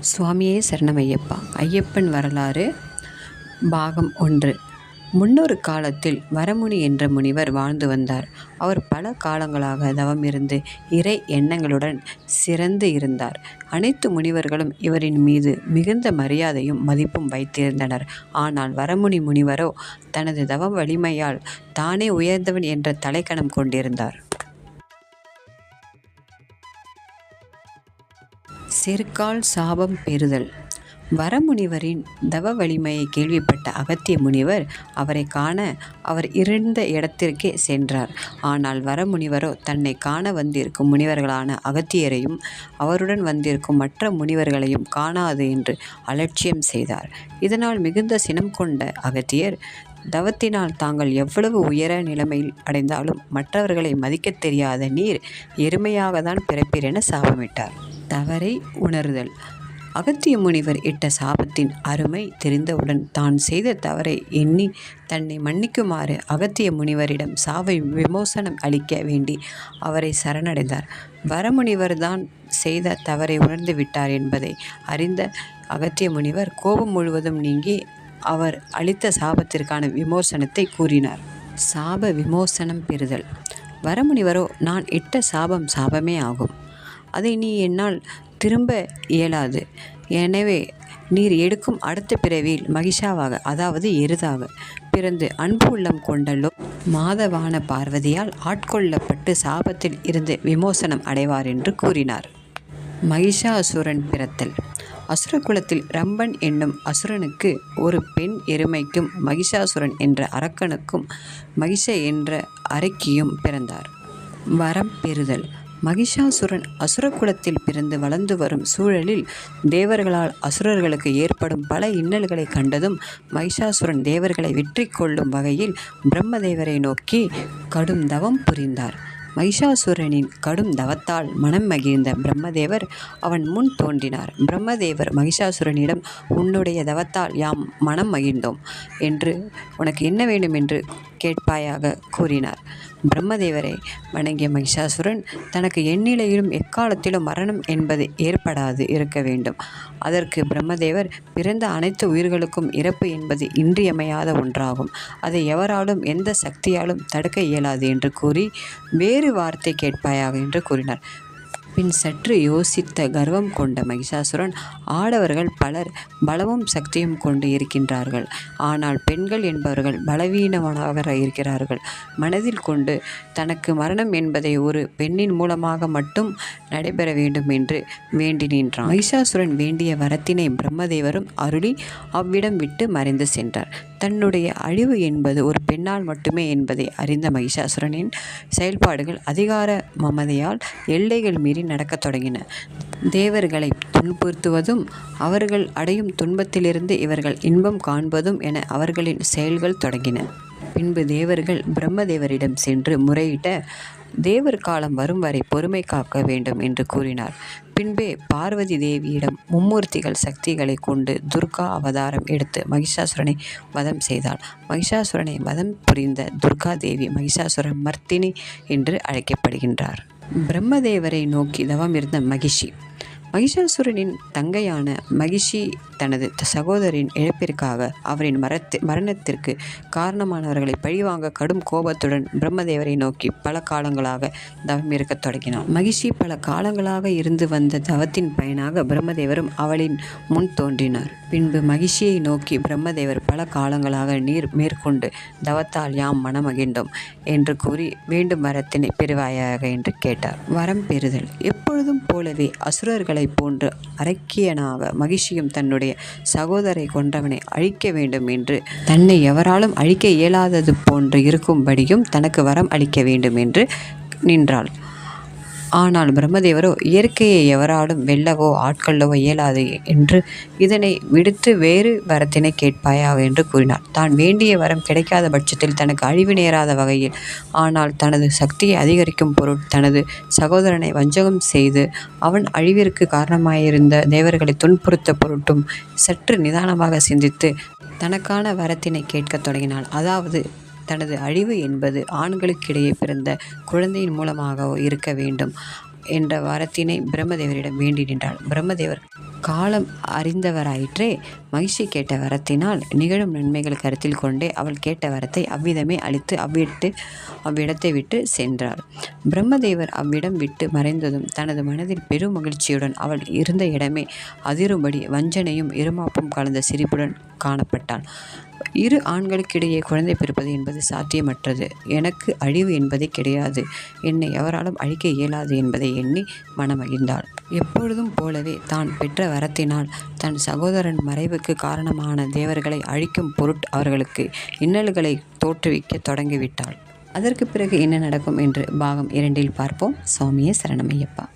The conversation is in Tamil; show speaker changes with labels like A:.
A: சுவாமியே சரணம் ஐயப்பா ஐயப்பன் வரலாறு பாகம் ஒன்று. முன்னொரு காலத்தில் வரமுனி என்ற முனிவர் வாழ்ந்து வந்தார். அவர் பல காலங்களாக தவம் இருந்து இறை எண்ணங்களுடன் சிறந்து இருந்தார். அனைத்து முனிவர்களும் இவரின் மீது மிகுந்த மரியாதையும் மதிப்பும் வைத்திருந்தனர். ஆனால் வரமுனி முனிவரோ தனது தவ வலிமையால் தானே உயர்ந்தவன் என்ற தலைக்கணம் கொண்டிருந்தார். செருக்கால் சாபம் பெறுதல். வரமுனிவரின் தவ வலிமையை கேள்விப்பட்ட அகத்திய முனிவர் அவரை காண அவர் இருந்த இடத்திற்கே சென்றார். ஆனால் வரமுனிவரோ தன்னை காண வந்திருக்கும் முனிவர்களான அகத்தியரையும் அவருடன் வந்திருக்கும் மற்ற முனிவர்களையும் காணாது என்று அலட்சியம் செய்தார். இதனால் மிகுந்த சினம் கொண்ட அகத்தியர் தவத்தினால் தாங்கள் எவ்வளவு உயர நிலைமையில் அடைந்தாலும் மற்றவர்களை மதிக்கத் தெரியாத நீர் எருமையாக தான் பிறப்பீர் என சாபமிட்டார். தவறை உணர்தல். அகத்திய முனிவர் இட்ட சாபத்தின் அருமை தெரிந்தவுடன் தான் செய்த தவறை எண்ணி தன்னை மன்னிக்குமாறு அகத்திய முனிவரிடம் சாவை விமோசனம் அளிக்க வேண்டி அவரை சரணடைந்தார். வரமுனிவர் தான் செய்த தவறை உணர்ந்து விட்டார் என்பதை அறிந்த அகத்திய முனிவர் கோபம் முழுவதும் நீங்கி அவர் அளித்த சாபத்திற்கான விமோசனத்தை கூறினார். சாப விமோசனம் பெறுதல். வரமுனிவரோ நான் இட்ட சாபம் சாபமே ஆகும். அதை நீ என்னால் திரும்ப இயலாது. எனவே நீர் எடுக்கும் அடுத்த பிறவியில் மகிஷாவாக அதாவது எருதாக பிறந்து அன்பு உள்ளம் கொண்டல்லோ மாதவான பார்வதியால் ஆட்கொள்ளப்பட்டு சாபத்தில் இருந்து விமோசனம் அடைவார் என்று கூறினார். மகிஷாசுரன் பிறத்தல். அசுரகுலத்தில் ரம்பன் என்னும் அசுரனுக்கு ஒரு பெண் எருமைக்கும் மகிஷாசுரன் என்ற அரக்கனுக்கும் மகிஷ என்ற அரக்கியும் பிறந்தார். வரம் பெறுதல். மகிஷாசுரன் அசுரகுலத்தில் பிறந்து வளர்ந்து வரும் சூழலில் தேவர்களால் அசுரர்களுக்கு ஏற்படும் பல இன்னல்களை கண்டதும் மகிஷாசுரன் தேவர்களை வெற்றி கொள்ளும் வகையில் பிரம்மதேவரை நோக்கி கடும் தவம் புரிந்தார். மகிஷாசுரனின் கடும் தவத்தால் மனம் மகிழ்ந்த பிரம்மதேவர் அவன் முன் தோன்றினார். பிரம்மதேவர் மகிஷாசுரனிடம் உன்னுடைய தவத்தால் யாம் மனம் மகிழ்ந்தோம் என்று உனக்கு என்ன வேண்டும் என்று கேட்பாயாக கூறினார். பிரம்மதேவரை வணங்கிய மகிஷாசுரன் தனக்கு எந்நிலையிலும் எக்காலத்திலும் மரணம் என்பது ஏற்படாது இருக்க வேண்டும். அதற்கு பிரம்மதேவர் பிறந்த அனைத்து உயிர்களுக்கும் இறப்பு என்பது இன்றியமையாத ஒன்றாகும். அதை எவராலும் எந்த சக்தியாலும் தடுக்க இயலாது என்று கூறி வேறு வார்த்தை கேட்பாயாக என்று கூறினார். பின் சற்று யோசித்த கர்வம் கொண்ட மகிஷாசுரன் ஆடவர்கள் பலர் பலமும் சக்தியும் கொண்டு இருக்கின்றார்கள். ஆனால் பெண்கள் என்பவர்கள் பலவீனமானவராக இருக்கிறார்கள். மனதில் கொண்டு தனக்கு மரணம் என்பதை ஒரு பெண்ணின் மூலமாக மட்டும் நடைபெற வேண்டும் என்று வேண்டி நின்றான். மகிஷாசுரன் வேண்டிய வரத்தினை பிரம்மதேவரும் அருளி அவ்விடம் விட்டு மறைந்து சென்றார். தன்னுடைய அழிவு என்பது ஒரு பெண்ணால் மட்டுமே என்பதை அறிந்த மகிஷாசுரனின் செயல்பாடுகள் அதிகார மமதையால் எல்லைகள் மீறி நடக்கத் தொடங்கின. தேவர்களை துன்புறுத்துவதும் அவர்கள் அடையும் துன்பத்திலிருந்து இவர்கள் இன்பம் காண்பதும் என அவர்களின் செயல்கள் தொடங்கின. பின்பு தேவர்கள் பிரம்மதேவரிடம் சென்று முறையிட்ட தேவர் காலம் வரும் வரை பொறுமை காக்க வேண்டும் என்று கூறினார். பின்பே பார்வதி தேவியிடம் மும்மூர்த்திகள் சக்திகளை கொண்டு துர்கா அவதாரம் எடுத்து மகிஷாசுரனை வதம் செய்தாள். மகிஷாசுரனை வதம் புரிந்த துர்கா தேவி மகிஷாசுர மர்த்தினி என்று அழைக்கப்படுகின்றார். பிரம்மதேவரை நோக்கி தவம் இருந்த மகிஷி மகிஷாசுரனின் தங்கையான மகிஷி தனது சகோதரின் இழப்பிற்காக அவரின் மரத்து மரணத்திற்கு காரணமானவர்களை பழிவாங்க கடும் கோபத்துடன் பிரம்மதேவரை நோக்கி பல காலங்களாக தவம் இருக்கத் தொடங்கினார் மகிஷி பல காலங்களாக இருந்து வந்த தவத்தின் பயனாக பிரம்மதேவரும் அவளின் முன் தோன்றினார். பின்பு மகிஷியை நோக்கி பிரம்மதேவர் பல காலங்களாக நீர் மேற்கொண்டு தவத்தால் யாம் மனமகிண்டோம் என்று கூறி வேண்டும் வரத்தினை பெறுவாயாக என்று கேட்டார். வரம் பெறுதல். எப்பொழுதும் போலவே அசுரர்களை அசுரர்களைப் போன்று அரக்கியனாக மகிழ்ச்சியும் தன்னுடைய சகோதரை கொன்றவனை அழிக்க வேண்டும் என்று தன்னை எவராலும் அழிக்க இயலாதது போன்று இருக்கும்படியும் தனக்கு வரம் அளிக்க வேண்டும் என்று நின்றாள். ஆனால் பிரம்மதேவரோ இயற்கையை எவராலும் வெல்லவோ ஆட்கொள்ளவோ இயலாது என்று இதனை விடுத்து வேறு வரத்தினை கேட்பாயாக என்று கூறினார். தான் வேண்டிய வரம் கிடைக்காத பட்சத்தில் தனக்கு அழிவு நேராத வகையில் ஆனால் தனது சக்தியை அதிகரிக்கும் பொருள் தனது சகோதரனை வஞ்சகம் செய்து அவன் அழிவிற்கு காரணமாயிருந்த தேவர்களை துன்புறுத்த பொருட்டும் சற்று நிதானமாக சிந்தித்து தனக்கான வரத்தினை கேட்கத் தொடங்கினாள். அதாவது தனது அழிவு என்பது ஆண்களுக்கிடையே பிறந்த குழந்தையின் மூலமாகவோ இருக்க வேண்டும் என்ற வரத்தினை பிரம்மதேவரிடம் வேண்டி நின்றாள். பிரம்மதேவர் காலம் அறிந்தவராயிற்றே மகிழ்ச்சி கேட்ட வரத்தினால் நிகழும் நன்மைகள் கருத்தில் கொண்டே அவள் கேட்ட வரத்தை அவ்விதமே அளித்து அவ்விட்டு அவ்விடத்தை விட்டு சென்றார் பிரம்மதேவர் அவ்விடம் விட்டு மறைந்ததும் தனது மனதில் பெரும் மகிழ்ச்சியுடன் அவள் இருந்த இடமே அதிரும்படி வஞ்சனையும் இருமாப்பும் கலந்த சிரிப்புடன் காணப்பட்டாள். இரு ஆண்களுக்கிடையே குழந்தை பிறப்பது என்பது சாத்தியமற்றது. எனக்கு அழிவு என்பதே கிடையாது. என்னை எவராலும் அழிக்க இயலாது என்பதை எண்ணி மனமகிழ்ந்தாள். எப்பொழுதும் போலவே தான் பெற்ற வரத்தினால் தன் சகோதரன் மறைவுக்கு காரணமான தேவர்களை அழிக்கும் பொருட் அவர்களுக்கு இன்னல்களை தோற்றுவிக்க தொடங்கிவிட்டாள். அதற்கு பிறகு என்ன நடக்கும் என்று பாகம் இரண்டில் பார்ப்போம். சுவாமியே சரணமையப்பா.